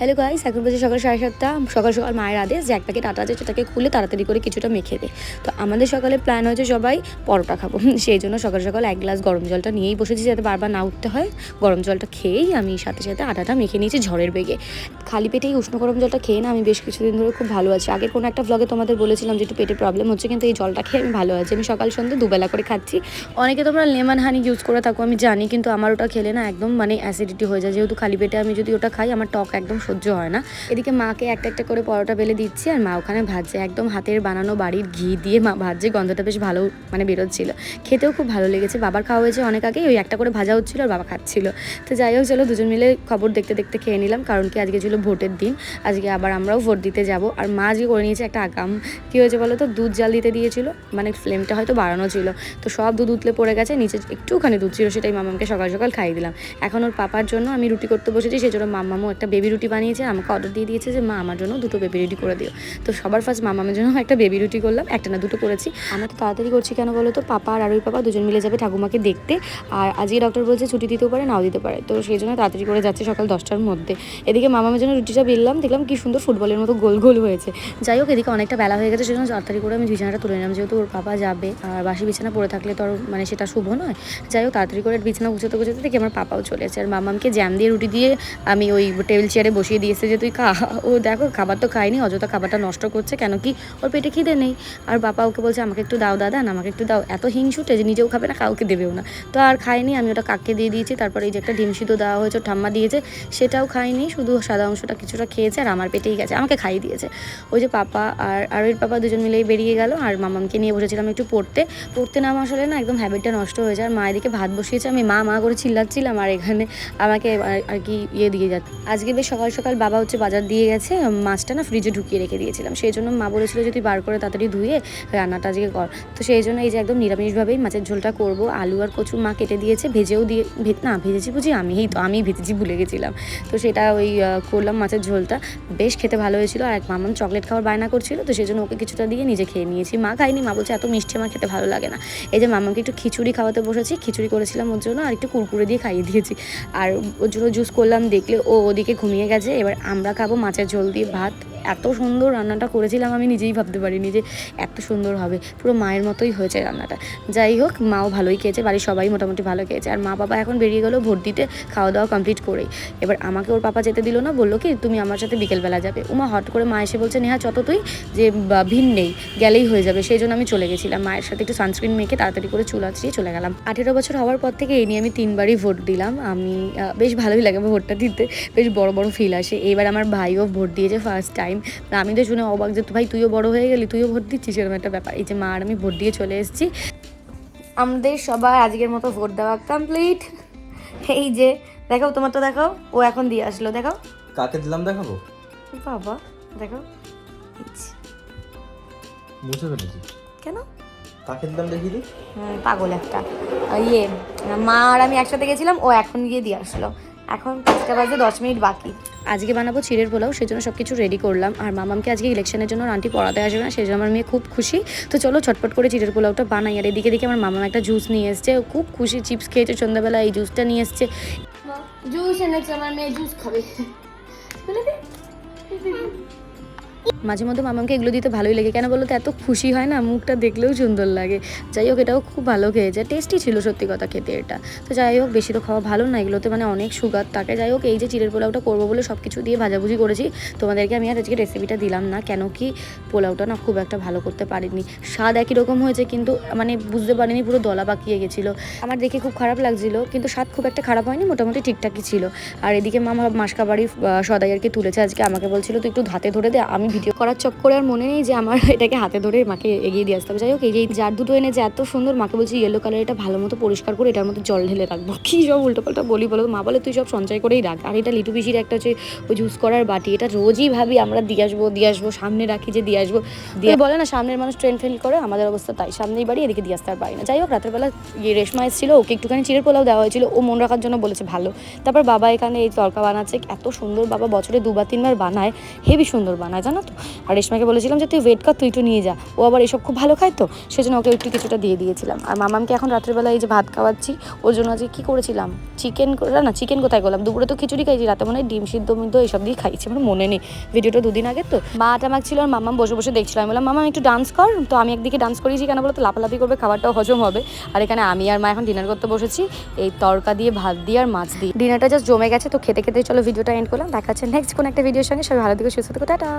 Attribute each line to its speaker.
Speaker 1: Hello guys এখন বাজে সকাল সাড়ে সাতটা। সকাল সকাল মায়ের আদেশ, যে এক প্যাকেট আটা আছে সেটাকে খুলে তাড়াতাড়ি করে কিছুটা মেখে দে। তো আমাদের সকালে প্ল্যান হয়েছে সবাই পরোটা খাব। সেই জন্য সকাল সকাল এক গ্লাস গরম জলটা নিয়েই বসেছি যাতে বারবার না উঠতে হয়। গরম জলটা খেয়েই আমি সাথে সাথে আটাটা মেখে নিয়েছি ঝড়ের বেগে। খালি পেটেই উষ্ণ গরম জলটা খেয়ে না আমি বেশ কিছুদিন ধরে খুব ভালো আছি। আগের কোনো একটা ব্লগে তোমাদের বলেছিলাম যে একটু পেটে প্রবলেম হচ্ছে, কিন্তু এই জলটা খেয়ে আমি ভালো আছি। আমি সকাল সন্ধ্যে দুবেলা করে খাচ্ছি। অনেকে তোমরা লেমন হানি ইউজ করে থাকো, আমি জানি, কিন্তু আমার ওটা খেলে না একদম মানে অ্যাসিডিটি হয়ে যায়। যেহেতু খালি পেটে আমি যদি ওটা খাই, আমার টক একদম সহ্য হয় না। এদিকে মাকে একটা একটা করে পরোটা বেলে দিচ্ছি আর মা ওখানে ভাজছে। একদম হাতের বানানো বাড়ির ঘি দিয়ে মা ভাজছে। গন্ধটা বেশ ভালো মানে বেরোচ্ছিল। খেতেও খুব ভালো লেগেছে। বাবার খাওয়া হয়েছে অনেক আগেই। ওই একটা করে ভাজা হচ্ছিল আর বাবা খাচ্ছিল। তো যাই হোক, চলো দুজন মিলে খবর দেখতে দেখতে খেয়ে নিলাম। কারণ কি আজকে ছিল ভোটের দিন। আজকে আবার আমরাও ভোট দিতে যাব। আর মা আজকে করে নিয়েছে একটা আগাম। কী হয়েছে বলো তো? দুধ জাল দিতে দিয়েছিল। মানে ফ্লেমটা হয়তো বাড়ানো ছিল। তো সব দুধ উতলে পড়ে গেছে। নিচে একটুখানি দুধ ছিল সেটাই মামামকে সকাল সকাল খাইয়ে দিলাম। এখন ওর পাপার জন্য আমি রুটি করতে বসেছি। সেই জন্য মামামও একটা বেবি রুটি বানিয়েছে, আমাকে অর্ডার দিয়ে দিয়েছে যে, মা, আমার জন্য দুটো বেবি রুটি করে দিও। তো সবার ফার্স্ট মামামের জন্য একটা বেবি রুটি করলাম, একটা না দুটো করেছি। আমরা তো তাড়াতাড়ি করছি কেন বলো তো? পাপা আর আরুই পাপা দুজন মিলে যাবে ঠাকুমাকে দেখতে। আর আজকে ডক্টর বলছে ছুটি দিতেও পারে, নাও দিতে পারে। তো সেই জন্য তাড়াতাড়ি করে যাচ্ছে সকাল দশটার মধ্যে। এদিকে মামামের জন্য রুটিটা বেললাম, দেখলাম কি সুন্দর ফুটবলের মতো গোল গোল হয়েছে। যাই হোক, এদিকে অনেকটা বেলা হয়ে গেছে, সেজন্য তাড়াতাড়ি করে আমি বিছানাটা তুলে নিলাম। যেহেতু ওর পাপা যাবে, আর বাসি বিছানা পড়ে থাকলে তো মানে সেটা শুভ নয়। যাই হোক, তাড়াতাড়ি করে বিছানা গুছাতে গুছাতে দেখি আমার পাপাও চলে এসেছে। আর মামামকে জ্যাম দিয়ে রুটি দিয়ে আমি ওই টেবিল চেয়ারে বসিয়ে দিয়েছে যে তুই খা। ও দেখো, খাবার তো খায়নি, অযথা খাবারটা নষ্ট করছে, কেন কি? ওর পেটে খিদে নেই। আর বাবা ওকে বলছে, আমাকে একটু দাও দাদা আমাকে একটু দাও। এত হিংসুটে যে নিজেও খাবে না, কাউকে দেবেও না। তো আর খায়নি, আমি ওটা কাককে দিয়ে দিয়েছি, তারপরে এই যে একটা ডিম সিদ্ধ দেওয়া হয়েছে ঠাম্মা দিয়েছে, সেটাও খায়নি, শুধু সাদা অংশটা কিছুটা খেয়েছে আর আমার পেটেই গেছে, আমাকে খাইয়ে দিয়েছে। ওই যে পাপা আর আর ওর পাপা দুজন মিলেই বেরিয়ে গেল, আর মামামকে নিয়ে বসেছিলাম একটু পড়তে। পড়তে নাম আসলে না একদম হ্যাবিটটা নষ্ট হয়ে যায়, আর মায়ের দিকে ভাত বসিয়েছে, আমি মা মা করে চিল্লাচ্ছিলাম, আর এখানে আমাকে আর কি ইয়ে দিয়ে যাচ্ছে। আজকে বেশ সকাল সকাল বাবা হচ্ছে বাজার দিয়ে গেছে মাছটা না ফ্রিজে ঢুকিয়ে রেখে দিয়েছিলাম। সেই জন্য মা বলেছিল যে তুই বার করে তাড়াতাড়ি ধুয়ে রান্নাটা আজকে কর। তো সেই জন্য এই যে একদম নিরামিষভাবেই মাছের ঝোলটা করব। আলু আর কচু মা কেটে দিয়েছে, ভেজেও দিয়ে ভে- না ভেজেছি বুঝি আমি এই তো আমি ভেজেছি ভুলে গেছিলাম। তো সেটা ওই করলাম মাছের ঝোলটা। বেশ খেতে ভালো হয়েছিল আর এক মামাম চকলেট খাওয়ার বায়না করছিল। তো সেই জন্য ওকে কিছুটা দিয়ে নিজে খেয়ে নিয়েছি। মা খাইনি মা বলছে এত মিষ্টি, আমার খেতে ভালো লাগে না। এই যে মামাকে একটু খিচুড়ি খাওয়াতে বসেছি, খিচুড়ি করেছিলাম ওর জন্য আর একটু কুরকুরে দিয়ে খাইয়ে দিয়েছি। আর ওর জন্য জুস করলাম, দেখলে ও ওদিকে ঘুমিয়ে গেছে। এবার আমরা খাব মাছের ঝোল দিয়ে ভাত। এত সুন্দর রান্নাটা করেছিলাম আমি নিজেই ভাবতে পারিনি যে এত সুন্দর হবে। পুরো মায়ের মতোই হয়েছে রান্নাটা। যাই হোক, মাও ভালোই খেয়েছে, বাড়ির সবাই মোটামুটি ভালো খেয়েছে। আর মা বাবা এখন বেরিয়ে গেলো ভোট দিতে খাওয়া দাওয়া কমপ্লিট করেই। এবার আমাকে ওর পাপা যেতে দিল না, বলল কি, তুমি আমার সাথে বিকেলবেলা যাবে। উমা হট করে মা এসে বলছে, নেহা, চত তুই যে ভিন নেই, গেলেই হয়ে যাবে। সেই জন্য আমি চলে গেছিলাম। মায়ের সাথে একটু সানস্ক্রিন মেখে তাড়াতাড়ি করে চুল আঁচড়িয়ে চলে গেলাম। আঠেরো বছর হওয়ার পর থেকে এই নিয়ে আমি তিনবারই ভোট দিলাম। আমি বেশ ভালোই লাগে ভোটটা দিতে। বেশ বড় বড় ফিল আসে। এবার আমার ভাইও ভোট দিয়েছে ফার্স্ট টাইম আমি তো শুনে অবাক যে ভাই তুইও বড় হয়ে গেলি তুইও ভোট দিচ্ছিস? এরকম একটা ব্যাপার। এই যে মা আর আমি ভোট দিয়ে চলে এসেছি। আমাদের সবার আজকের মতো ভোট দেওয়া কমপ্লিট এই যে দেখাও তোমার তো দেখাও ও এখন দিয়ে আসলো দেখাও।
Speaker 2: কাকে দিলাম দেখাবো?
Speaker 1: বাবা দেখাও।
Speaker 2: বুঝে ফেলেছি
Speaker 1: কেন?
Speaker 2: কাকে দিলাম দেখি দি
Speaker 1: পাগল একটা। আর ইয়ে মা আর আমি একসাথে গেছিলাম ও এখন গিয়ে দিয়ে আসলো। এখন পাঁচটা বাজে দশ মিনিট বাকি। আজকে বানাবো চিড়ের পোলাও সেই জন্য সব কিছু রেডি করলাম। আর মামামকে আজকে ইলেকশনের জন্য আন্টি পড়াতে আসবে না সেই জন্য আমার মেয়ে খুব খুশি। তো চলো ছটপট করে চিড়ের পোলাওটা বানাই। আর এদিকে দিকে আমার মামাম একটা জুস নিয়ে এসছে। ও খুব খুশি চিপস খেয়েছে সন্ধ্যাবেলা এই জুসটা নিয়ে এসছে। জুস এনেছে আমার মেয়ে জুস খাবে। মাঝে মধ্যে মামাকে এগুলো দিতে ভালোই লাগে। কেন বলো তো এত খুশি হয় না, মুখটা দেখলেও সুন্দর লাগে। যাই হোক, এটাও খুব ভালো খেয়েছে টেস্টি ছিল সত্যি কথা খেতে এটা। তো যাই হোক, বেশি তো খাওয়া ভালো না, এগুলোতে মানে অনেক সুগার থাকে। যাই হোক, এই যে চিড়ের পোলাওটা করব বলে সব কিছু দিয়ে ভাজাভুজি করেছি, তোমাদেরকে আমি আর আজকে রেসিপিটা দিলাম না, কেন কি পোলাওটা না খুব একটা ভালো করতে পারিনি। স্বাদ একই রকম হয়েছে, কিন্তু মানে বুঝতে পারিনি, পুরো দলা পাকিয়ে গেছিল। আমার দেখে খুব খারাপ লাগছিল, কিন্তু স্বাদ খুব একটা খারাপ হয়নি, মোটামুটি ঠিকঠাকই ছিল। আর এদিকে মামা মাসকাবাড়ি সদাই আর কি তুলেছে আজকে, আমাকে বলছিল, তুই একটু হাতে ধরে দে, আমি ভিডিও করার চক্করে আর মনে নেই যে আমার এটাকে হাতে ধরে মাকে এগিয়ে দিয়ে আসতে হবে। যাই হোক, এই যে জার দুটো এনে যে এত সুন্দর, মাকে বলছি ইয়েলো কালার এটা ভালো মতো পরিষ্কার করে, এটার মধ্যে জল ঢেলে রাখব। কি সব উল্টোপাল্টা বলি বলো? মা বলে, তুই সব সঞ্চয় করেই রাখ। আর এটা লিটু পিসির একটা হচ্ছে ওই জুস করার বাটি, এটা রোজই ভাবি আমরা দিয়ে আসব দিয়ে আসব, সামনে রাখি যে দিয়ে আসব। দিয়ে বলে না, সামনের মানুষ ট্রেন ফেল করে, আমাদের অবস্থা তাই, সামনেই বাড়ি, এদিকে দিয়ে আসতে আর পারি না। যাই হোক, রাতের বেলা ইয়ে রেশমা এসেছিল ওকে একটুখানি চিড়ের পোলাও দেওয়া হয়েছিল, ও মন রাখার জন্য বলেছে, ভালো। তারপর বাবা এখানে এই তরকা বানাচ্ছে, এত সুন্দর বাবা বছরে দুবার, তিনবার বানায়, হেভি সুন্দর বানায়, জানো? না তো আর রেশমাকে বলেছিলাম যে, তুই ওয়েট কর, তুই একটু নিয়ে যা। ও আবার এসব খুব ভালো খায় তো, সেজন্য ওকে একটু কিছুটা দিয়ে দিয়েছিলাম। আর মামামকে এখন রাত্রেবেলা এই যে ভাত খাওয়াচ্ছি, ওর জন্য আজকে কী করেছিলাম? চিকেন না চিকেন কোথায় করলাম? দুপুরে তো খিচুড়ি খাইছি, রাতে মনে হয় ডিম সিদ্ধ, মিদ্ধ এইসব দিয়ে খাইছি, আমার মনে নেই। ভিডিওটা দুদিন আগে তো। মা টামাক ছিল আর মামাম বসে বসে দেখছিল। আমি বললাম, মামা, একটু ডান্স কর। তো আমি একদিকে ডান্স করিয়েছি, কেন বলো বলতো? লাফালাফি করবে খাবারটাও হজম হবে। আর এখানে আমি আর মা এখন ডিনার করতে বসেছি। এই তরকা দিয়ে, ভাত দিয়ে আর মাছ দিয়ে। ডিনারটা জাস্ট জমে গেছে, তো খেতে খেতে চলো ভিডিওটা এন্ড করলাম। দেখা হচ্ছে নেক্সট কোনো একটা ভিডিওর সঙ্গে। সবাই ভালো দিকে সুস্থ থেকো, টাটা।